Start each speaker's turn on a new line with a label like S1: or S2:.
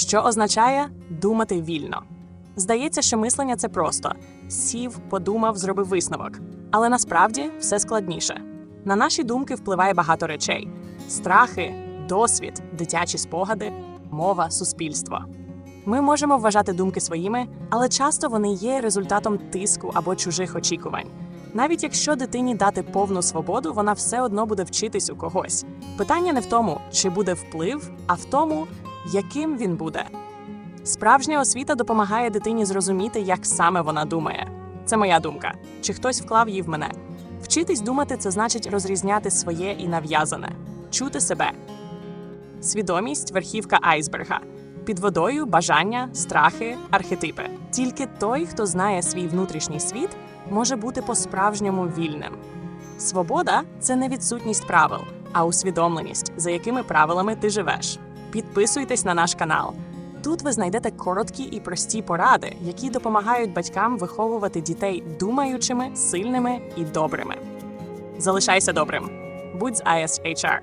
S1: що означає думати вільно. Здається, що мислення це просто сів, подумав, зробив висновок. Але насправді все складніше. На наші думки впливає багато речей: страхи, досвід, дитячі спогади, мова, суспільство. Ми можемо вважати думки своїми, але часто вони є результатом тиску або чужих очікувань. Навіть якщо дитині дати повну свободу, вона все одно буде вчитись у когось. Питання не в тому, чи буде вплив, а в тому, яким він буде. Справжня освіта допомагає дитині зрозуміти, як саме вона думає. Це моя думка. Чи хтось вклав її в мене? Вчитись думати це значить розрізняти своє і нав'язане, чути себе. Свідомість верхівка айсберга. Під водою бажання, страхи, архетипи. Тільки той, хто знає свій внутрішній світ, може бути по-справжньому вільним. Свобода це не відсутність правил, а усвідомленість, за якими правилами ти живеш. Підписуйтесь на наш канал. Тут ви знайдете короткі і прості поради, які допомагають батькам виховувати дітей думаючими, сильними і добрими. Залишайся добрим. Будь з ISHR.